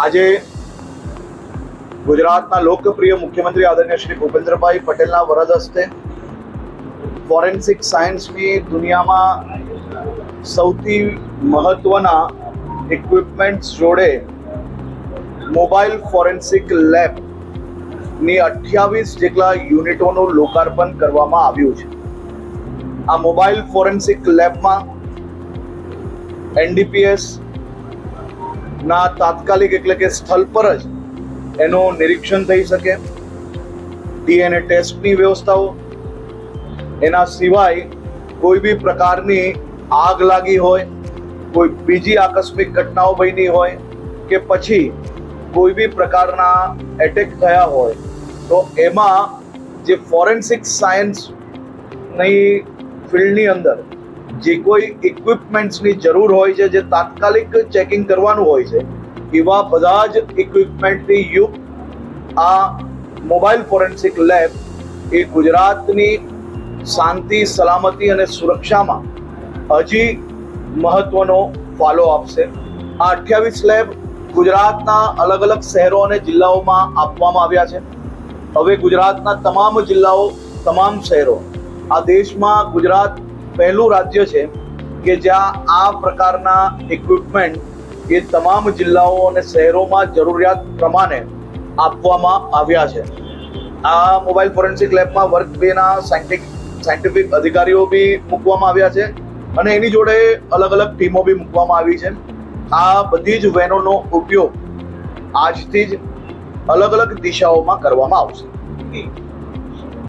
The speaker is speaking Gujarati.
આજે ગુજરાતના લોકપ્રિય મુખ્યમંત્રી આદરણીય શ્રી ભૂપેન્દ્રભાઈ પટેલના વરદ હસ્તે ફોરેન્સિક સાયન્સની દુનિયામાં સૌથી મહત્વના ઇક્વિપમેન્ટ્સ જોડે મોબાઈલ ફોરેન્સિક લેબની અઠ્યાવીસ જેટલા યુનિટોનું લોકાર્પણ કરવામાં આવ્યું છે. આ મોબાઈલ ફોરેન્સિક લેબમાં એનડીપીએસ ના તાત્કાલિક એટલે કે સ્થળ પર જ એનું નિરીક્ષણ થઈ શકે. ડીએનએ ટેસ્ટની વ્યવસ્થાઓ. એના સિવાય કોઈ બી પ્રકારની આગ લાગી હોય, કોઈ બીજી આકસ્મિક ઘટનાઓ બની હોય કે પછી કોઈ બી પ્રકારના એટેક થયા હોય, તો એમાં જે ફોરેન્સિક સાયન્સની ફિલ્ડની અંદર જે કોઈ ઇક્વિપમેન્ટ્સની જરૂર હોય છે, જે તાત્કાલિક ચેકિંગ કરવાનું હોય છે, એવા બધા જ ઇક્વિપમેન્ટની યુક્ત આ મોબાઈલ ફોરેન્સિક લેબ એ ગુજરાતની શાંતિ, સલામતી અને સુરક્ષામાં હજી મહત્વનો ફાળો આપશે. આ અઠ્યાવીસ લેબ ગુજરાતના અલગ અલગ શહેરો અને જિલ્લાઓમાં આપવામાં આવ્યા છે. હવે ગુજરાતના તમામ જિલ્લાઓ, તમામ શહેરો આ દેશમાં ગુજરાત પહેલું રાજ્ય છે કે જ્યાં આ પ્રકારના ઇક્વિપમેન્ટ એ તમામ જિલ્લાઓ અને શહેરોમાં જરૂરિયાત પ્રમાણે આપવામાં આવ્યા છે. આ મોબાઈલ ફોરેન્સિક લેબમાં વર્ગ બેના સાયન્ટિફિક સાયન્ટિફિક અધિકારીઓ બી મૂકવામાં આવ્યા છે અને એની જોડે અલગ અલગ ટીમો બી મૂકવામાં આવી છે. આ બધી જ વેનોનો ઉપયોગ આજથી જ અલગ અલગ દિશાઓમાં કરવામાં આવશે.